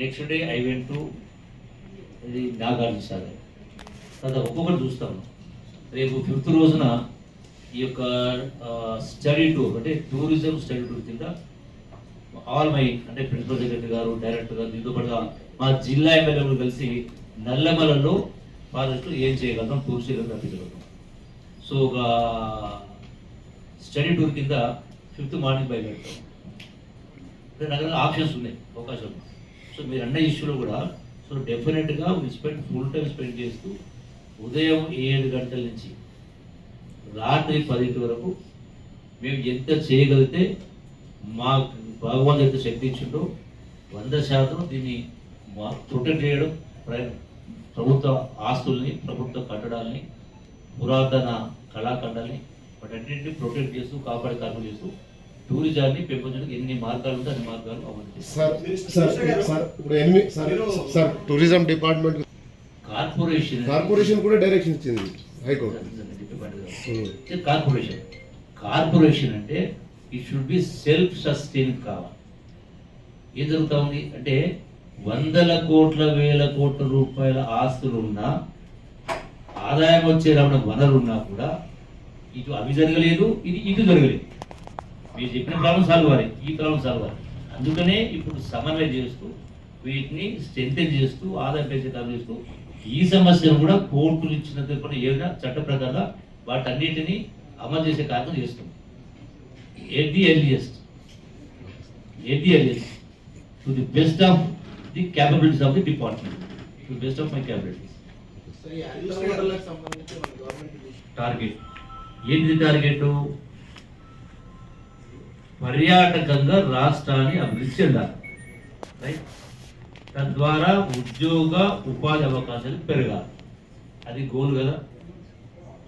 Next day I went to ఇది నాగార్జున సాగర్. తర్వాత ఒక్కొక్కటి చూస్తాము. రేపు ఫిఫ్త్ రోజున ఈ యొక్క స్టడీ టూర్ అంటే టూరిజం స్టడీ టూర్ కింద ఆల్ మై అంటే ప్రిన్సిపల్ సెక్రటరీ గారు డైరెక్టర్ గారు దీంతో పాటుగా మా జిల్లా ఎమ్మెల్యేలు కలిసి నల్లమలలో ప్రాజెక్టు ఏం చేయగలుగుతాం టూరిస్ట్ రప్పించగలుగుతాం సో ఒక స్టడీ టూర్ కింద ఫిఫ్త్ మార్నింగ్ బయలుదేరుతాం. అంటే నా దగ్గర ఆప్షన్స్ ఉన్నాయి. అవకాశం సో మీరు అన్న ఇష్యూలో కూడా సో డెఫినెట్గా స్పెండ్ ఫుల్ టైం స్పెండ్ చేస్తూ ఉదయం ఏడు గంటల నుంచి రాత్రి పదింటి వరకు మేము ఎంత చేయగలిగితే మా భగవంతు ఎంత శక్తి ఇచ్చిండో వంద శాతం దీన్ని మా- ప్రొటెక్ట్ చేయడం ప్ర- ప్రభుత్వ ఆస్తుల్ని ప్రభుత్వ కట్టడాల్ని పురాతన కళాఖండాల్ని వాటన్నింటినీ ప్రొటెక్ట్ చేస్తూ కాపాడే కార్యక్రమం చేస్తూ టూరిజాన్ని పెంపొందడానికి ఎన్ని మార్గాలు ఉంటే అన్ని మార్గాలు అమలు చేస్తాం సార్ సార్ సార్ ఇప్పుడు ఎనిమిది sir sir tourism department corporation corporation కూడా డైరెక్షన్ ఇచ్చింది హైకోర్టు. కార్పొరేషన్. కార్పొరేషన్ అంటే it should be self sustain కావాలి. ఏం జరుగుతా ఉంది? అంటే వందల కోట్ల వేల కోట్ల రూపాయల ఆస్తులు ఉన్నా ఆదాయం వచ్చే రమణ వనరు ఉన్నా కూడా ఇటు అవి జరగలేదు ఇది ఇటు జరగలేదు. మీరు చెప్పిన ప్రాబ్లం సాల్వ్ అవ్వాలి. ఈ ప్రాబ్లం సాల్వ్ అవ్వాలి. అందుకనే ఇప్పుడు సమన్వయం చేస్తూ వీటిని స్ట్రెంథెన్ చేస్తూ ఆదాయం పెంచే కార్యం చేస్తూ ఈ సమస్యను కూడా కోర్టులు ఇచ్చిన తీర్పును ఏదైనా చట్ట ప్రకారంగా వాటన్నిటిని అమలు చేసే కార్యక్రమం చేస్తాం at the earliest at the earliest to the best of the capabilities of the department to best of my capabilities target ఏంటి టార్గెట్ పర్యాటకంగా రాష్ట్రాన్ని అభివృద్ధి చెందాలి. రైట్ తద్వారా ఉద్యోగ ఉపాధి అవకాశాలు పెరగాలి. అది గోల్ కదా.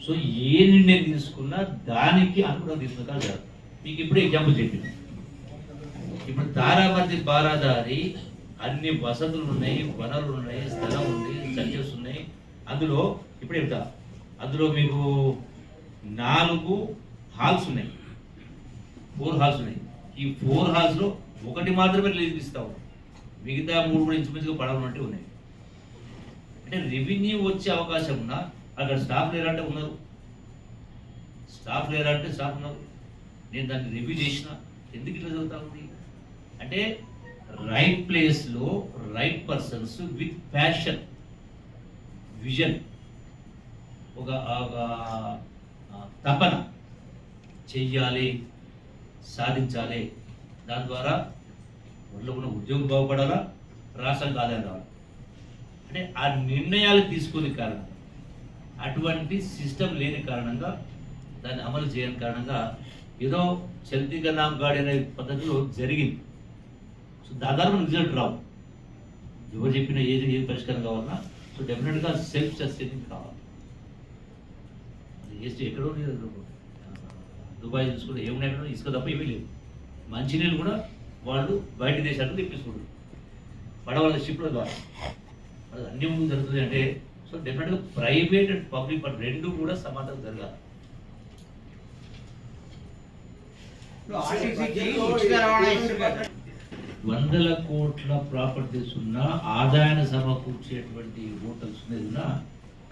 సో ఏ నిర్ణయం తీసుకున్నా దానికి అనుగుణంగా తీసుకున్నా కాదు మీకు ఇప్పుడు ఎగ్జాంపుల్ చెప్పింది ఇప్పుడు తారామతి బారాదారి అన్ని వసతులు ఉన్నాయి వనరులు ఉన్నాయి స్థలం ఉంది సర్చెస్ ఉన్నాయి. అందులో ఇప్పుడు చెప్తా. అందులో మీకు నాలుగు హాల్స్ ఉన్నాయి. ఫోర్ హాల్స్ ఉన్నాయి. ఈ ఫోర్ హాల్స్లో ఒకటి మాత్రమే రిలీజ్ ఇస్తావు. మిగతా మూడు కూడా ఇంచుమించుగా పడవలు ఉన్నాయి. అంటే రెవెన్యూ వచ్చే అవకాశం ఉన్నా అక్కడ స్టాఫ్ లేరంటే ఉన్నారు. స్టాఫ్ లేరంటే స్టాఫ్ ఉన్నారు. నేను దాన్ని రివ్యూ చేసిన. ఎందుకు ఇట్లా జరుగుతా ఉంది? అంటే రైట్ ప్లేస్లో right persons with passion vision ఒక ఒక, తపన చెయ్యాలి. సాధించాలి. దాని ద్వారా ఊళ్ళో ఉన్న ఉద్యోగం బాగుపడాలా? రాష్ట్రానికి ఆదాయం రావాలి? అంటే ఆ నిర్ణయాలు తీసుకునే కారణం అటువంటి సిస్టమ్ లేని కారణంగా దాన్ని అమలు చేయని కారణంగా ఏదో చల్తీగా నామ్ గాడి అనే పద్ధతిలో జరిగింది. సో దాదాపు రిజల్ట్ రావు. ఎవరు చెప్పిన ఏది ఏది పరిష్కారం కావాలన్నా సో డెఫినెట్గా సెల్ఫ్ సస్టైనింగ్ కావాలి ఎస్ట్ ఎక్కడో లేదు దుబాయ్ చూసుకుంటే ఏమున్నాయి ఎక్కడో ఇసుక తప్ప ఏమీ లేవు మంచినీళ్ళు కూడా వాళ్ళు బయట దేశాలకు తెప్పించుకుంటారు పడవల షిప్ల ద్వారా. అది అన్ని ముందు జరుగుతుంది అంటే సో డెఫినెట్గా ప్రైవేట్ అండ్ పబ్లిక్ రెండు కూడా సమాంతరం జరగాలి. వందల కోట్ల ప్రాపర్టీస్ ఉన్న ఆదాయాన్ని సమకూర్చేటువంటి హోటల్స్ ఉన్నా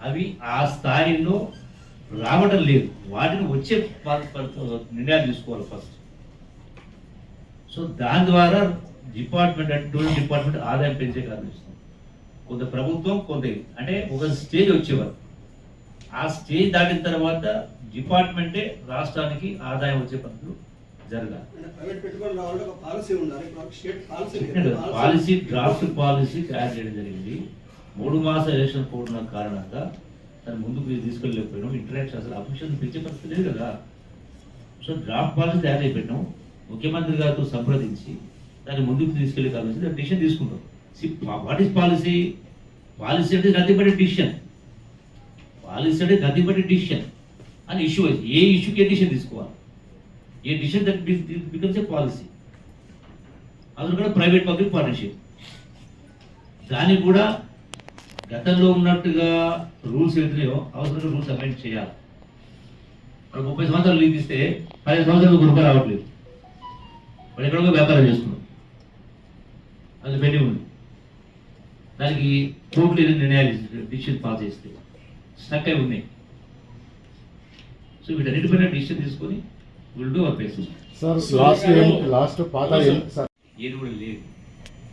అవి ఆ స్థాయిలో రావడం లేదు. వాటిని వచ్చే నిర్ణయాలు తీసుకోవాలి ఫస్ట్ సో దాని ద్వారా డిపార్ట్మెంట్ అంటే టూరిజం డిపార్ట్మెంట్ ఆదాయం పెంచే కార్యనిస్తుంది కొంత ప్రభుత్వం కొంత. అంటే ఒక స్టేజ్ వచ్చేవారు. ఆ స్టేజ్ దాటిన తర్వాత డిపార్ట్మెంటే రాష్ట్రానికి ఆదాయం వచ్చే పద్ధతులు జరగాలి. పాలసీ డ్రాఫ్ట్ పాలసీ తయారు చేయడం జరిగింది. మూడు మాస ఎలక్షన్ ఉన్న కారణంగా దాన్ని ముందుకు తీసుకెళ్ళలేకపోయినాం ఇంటరాక్షన్ అసలు అఫీషియల్ పిలిచే పరిస్థితి లేదు కదా. సో డ్రాఫ్ట్ పాలసీ తయారు అయిపోయినాం ముఖ్యమంత్రి గారితో సంప్రదించి దాన్ని ముందుకు తీసుకెళ్ళే కావాల్సి దాన్ని డిసిషన్ తీసుకుంటాం వాట్ ఈస్ పాలసీ పాలసీ అంటే గతిపడే డిసిషన్ పాలసీ అంటే గతిపడే డిసిషన్ అని ఇష్యూ అయితే ఏ ఇష్యూకి ఏ డిసిషన్ తీసుకోవాలి? A decision that becomes a policy అందులో కూడా ప్రైవేట్ పబ్లిక్ పార్ట్నర్షిప్ దానికి కూడా గతంలో ఉన్నట్టుగా రూల్స్ ఏదైనాయో అవసరంగా రూల్స్ అమెండ్ చేయాలి. ఇప్పుడు ముప్పై సంవత్సరాలు లీజ్ ఇస్తే పదిహేను సంవత్సరాలు ఒక రూపాయి రావట్లేదు. వాడు ఎక్కడో వ్యాపారం చేస్తున్నాం. అది పెండింగ్ ఉంది. దానికి కోర్టులు ఏదైనా నిర్ణయాలు డిసిషన్ పాస్ చేస్తే స్టక్ అయి ఉన్నాయి. సో వీటన్నిటిపైన డిసిషన్ తీసుకొని will do sir last last పాత ఏది కూడా లేదు.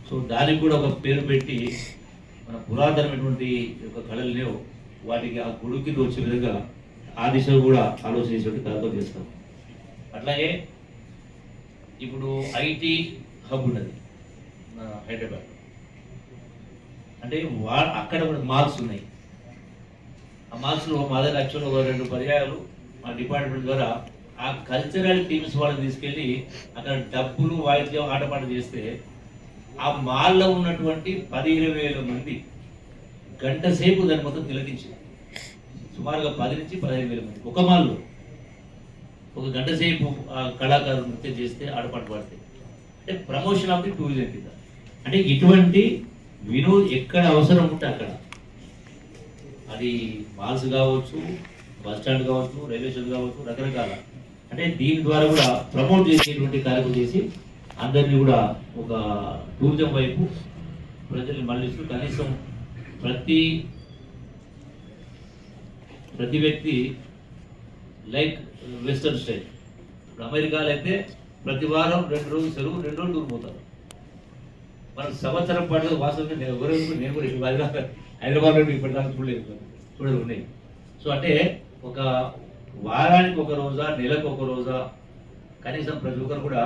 సో దానికి కూడా ఒక పేరు పెట్టి మన పురాతనమైనటువంటి యొక్క కళలు లేవు. వాటికి ఆ గుడికి వచ్చే విధంగా ఆ దిశలో కూడా ఆలోచించేటువంటి చేసేట్టు కళతో చేస్తాం. అట్లాగే ఇప్పుడు ఐటీ హబ్ ఉన్నది మన హైదరాబాద్. అంటే వా అక్కడ కూడా మాల్స్ ఉన్నాయి. ఆ మాల్స్లో మా దగ్గర యాక్చువల్గా ఒక రెండు పర్యాయాలు మా డిపార్ట్మెంట్ ద్వారా ఆ కల్చరల్ టీమ్స్ వాళ్ళని తీసుకెళ్ళి అక్కడ డబ్బులు వాయిద్యం ఆటపాట చేస్తే ఆ మాల్లో ఉన్నటువంటి పది ఇరవై వేల మంది గంట సేపు దాన్ని మొత్తం తిలకించింది. సుమారుగా పది నుంచి పదిహేను వేల మంది. ఒక మాల్లో. ఒక గంట సేపు ఆ కళాకారులు నృత్యం చేస్తే ఆడపాటు పాడితే. అంటే ప్రమోషన్ ఆఫ్ ది టూరిజం కింద. అంటే ఇటువంటి వినోద్ ఎక్కడ అవసరం ఉంటే అక్కడ. అది మాల్స్ కావచ్చు బస్ స్టాండ్ కావచ్చు రైల్వే స్టేషన్ కావచ్చు రకరకాల. అంటే దీని ద్వారా కూడా ప్రమోట్ చేసేటువంటి కార్యక్రమం చేసి అందరినీ కూడా ఒక టూరిజం వైపు ప్రజల్ని మళ్ళిస్తూ కనీసం ప్రతి ప్రతి వ్యక్తి లైక్ వెస్టర్న్ స్టైల్. ఇప్పుడు అమెరికాలో అయితే ప్రతి వారం రెండు రోజులు సెలవు రెండు రోజులు టూర్ పోతారు. మన సంవత్సరం పాటు వాసన నేను ఎవరు నేను కూడా ఇప్పుడు హైదరాబాద్ హైదరాబాద్లో ఇప్పటిదాకా చూడలేదు ఇప్పుడు ఉన్నాయి. సో అంటే ఒక వారానికి ఒక రోజా నెలకు ఒక రోజా కనీసం ప్రతి ఒక్కరు కూడా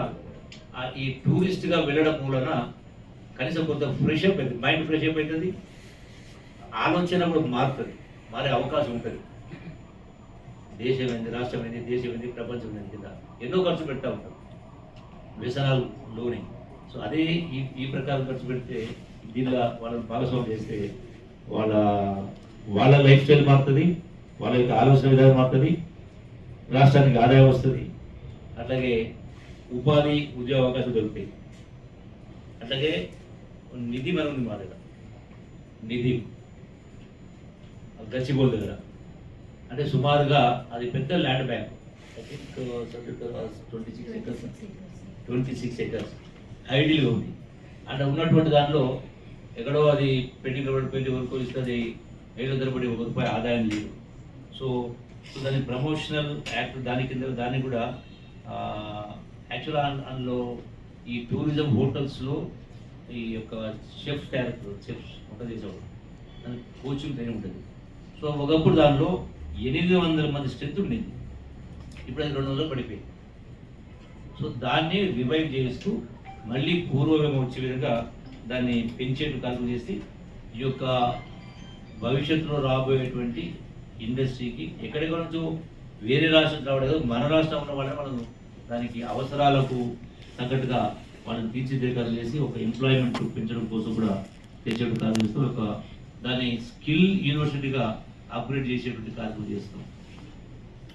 ఈ టూరిస్ట్గా వెళ్ళడం మూలన కనీసం కొంత ఫ్రెష్ అప్ అవుతుంది మైండ్ ఫ్రెష్ అప్ అవుతుంది ఆలోచన కూడా మారుతుంది. మారే అవకాశం ఉంటుంది. దేశం ఏంది రాష్ట్రం ఏంది దేశం ఏంది ప్రపంచం ఏంది కింద ఎన్నో ఖర్చు పెడతా ఉంటాం. వ్యసనాలు లోని. సో అదే ఈ ఈ ప్రకారం ఖర్చు పెడితే దీనిలో వాళ్ళని భాగస్వామ్యం చేస్తే వాళ్ళ వాళ్ళ లైఫ్ స్టైల్ మారుతుంది. వాళ్ళ యొక్క ఆలోచన విధానం మారుతుంది. రాష్ట్రానికి ఆదాయం వస్తుంది. అట్లాగే ఉపాధి ఉద్యోగ అవకాశాలు దొరుకుతాయి. అట్లాగే నిధి మనం ఉంది మా దగ్గర. నిధి. గచ్చిబోల్ దగ్గర. అంటే సుమారుగా అది పెద్ద land bank. I think twenty six acres twenty six acres ఐడియల్గా ఉంది. అంటే ఉన్నటువంటి దానిలో ఎక్కడో అది పెండింగ్ పెళ్ళి వరకు ఇస్తుంది. ఏళ్ళ తరబడి ఒక రూపాయి ఆదాయం లేదు. సో సో దాని ప్రమోషనల్ యాక్ట్ దాని కింద దాన్ని కూడా యాక్చువల్ అందులో ఈ టూరిజం హోటల్స్లో ఈ యొక్క షెఫ్ క్యారెక్టర్ షెఫ్ వంట చేసేవాడు. దానికి కోచింగ్ ట్రైనింగ్ ఉంటుంది. సో ఒకప్పుడు దానిలో ఎనిమిది వందల మంది స్ట్రెంత్ ఉండేది. ఇప్పుడు అది రెండు వందలు పడిపోయింది. సో దాన్ని రివైవ్ చేస్తూ మళ్ళీ పూర్వమే వచ్చే విధంగా దాన్ని పెంచేట్టు కార్యక్రమం చేసి ఈ యొక్క భవిష్యత్తులో రాబోయేటువంటి ఇండస్ట్రీకి ఎక్కడెక్కడ నుంచో వేరే రాష్ట్రం రావడం మన రాష్ట్రం ఉన్న వాళ్ళని మనం దానికి అవసరాలకు తగ్గట్టుగా వాళ్ళని తీర్చిదిద్దే చేసి ఒక ఎంప్లాయ్మెంట్ పెంచడం కోసం కూడా తెచ్చేటువంటి కార్యం చేస్తూ ఒక దాన్ని స్కిల్ యూనివర్సిటీగా అప్గ్రేడ్ చేసేటువంటి కార్యక్రమం చేస్తాం.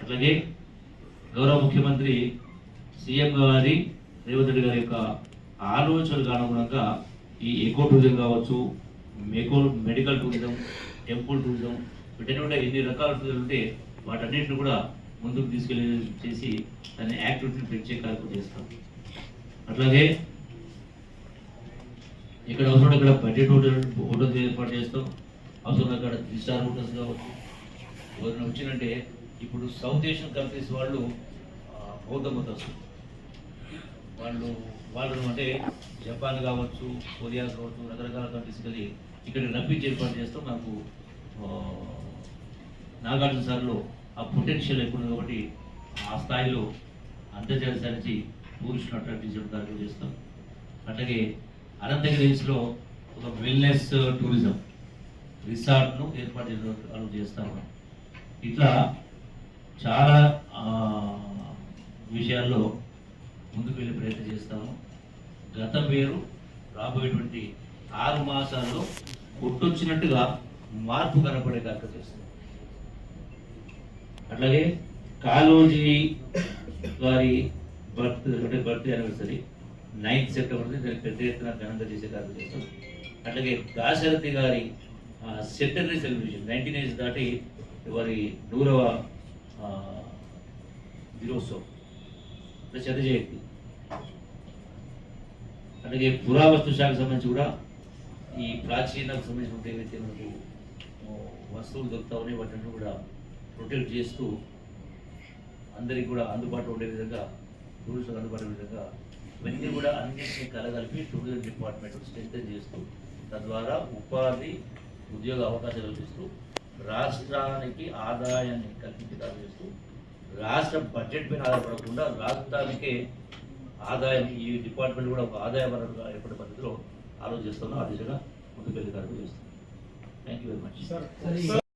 అట్లాగే గౌరవ ముఖ్యమంత్రి సీఎం గారి రేవంత్ రెడ్డి గారి యొక్క ఆలోచనకు అనుగుణంగా ఈ ఎకో టూరిజం కావచ్చు మెకో మెడికల్ టూరిజం టెంపుల్ టూరిజం వీటన్నిటి ఎన్ని రకాల టూరిజం ఉంటే వాటన్నిటిని కూడా ముందుకు తీసుకెళ్ళే చేసి దాన్ని యాక్టివిటీని పెంచే కార్యక్రమం చేస్తాం. అట్లాగే ఇక్కడ అవసరం ఇక్కడ బడ్జెట్ హోటల్ హోటల్స్ ఏర్పాటు చేస్తాం. అవసరం అక్కడ త్రీ స్టార్ హోటల్స్ కావచ్చు ఎవరైనా వచ్చినంటే ఇప్పుడు సౌత్ ఏషియన్ కంట్రీస్ వాళ్ళు బౌద్ధ మతస్థులు వాళ్ళు వాళ్ళు అంటే జపాన్ కావచ్చు కొరియా కావచ్చు రకరకాల కంట్రీస్ కలిగి ఇక్కడ రప్పించి ఏర్పాటు చేస్తాం. నాకు నాగార్జున సార్లో ఆ పొటెన్షియల్ ఎక్కువ కాబట్టి ఆ స్థాయిలో అంతర్జాతీయ స్థాయి నుంచి టూరిస్టులు అట్రాక్ట్ చేసే కార్యక్రమం చేస్తాం. అట్లాగే అనంతగిరి హిల్స్లో ఒక వెల్నెస్ టూరిజం రిసార్ట్ను ఏర్పాటు చేసే చేస్తాము ఇట్లా చాలా విషయాల్లో ముందుకు వెళ్ళే ప్రయత్నం చేస్తాము. గతం పేరు రాబోయేటువంటి ఆరు మాసాల్లో కొట్టొచ్చినట్టుగా మార్పు కనపడే కార్యక్రమం చేస్తాం. అట్లాగే కాలోజీ వారి బర్త్ అంటే బర్త్డే యానివర్సరీ నైన్త్ సెప్టెంబర్ దానికి పెద్ద ఎత్తున ఘనంగా చేసే కార్యక్రమం. చేస్తాం అట్లాగే దాశరథి గారి సెంటనరీ సెలబ్రేషన్ నైన్టీన్ ఏజ్ దాటి వారి నూరవ దినోత్సవం. శత జయంతి. అలాగే పురావస్తు శాఖకు సంబంధించి కూడా ఈ ప్రాచీనకు సంబంధించిన ఏవైతే మనకు వస్తువులు దొరుకుతా ఉన్నాయి వాటిని కూడా ప్రొటెక్ట్ చేస్తూ అందరికి కూడా అందుబాటులో ఉండే విధంగా టూరిస్టులకు అందుబాటులో ఉండే విధంగా ఇవన్నీ కూడా అన్నింటినీ కలగలిపి టూరిజం డిపార్ట్మెంట్ స్ట్రెంథెన్ చేస్తూ తద్వారా ఉపాధి ఉద్యోగ అవకాశాలు కల్పిస్తూ రాష్ట్రానికి ఆదాయాన్ని కల్పించేలా చేస్తూ రాష్ట్ర బడ్జెట్ పైన ఆధారపడకుండా రాష్ట్రానికే ఆదాయం ఈ డిపార్ట్మెంట్ కూడా ఒక ఆదాయ వనరుగా ఏర్పడే పద్ధతిలో ఆలోచిస్తున్నాం ఆ దిశగా ముందుకు వెళ్ళే కార్యక్రమం చేస్తున్నాం thank you very much sir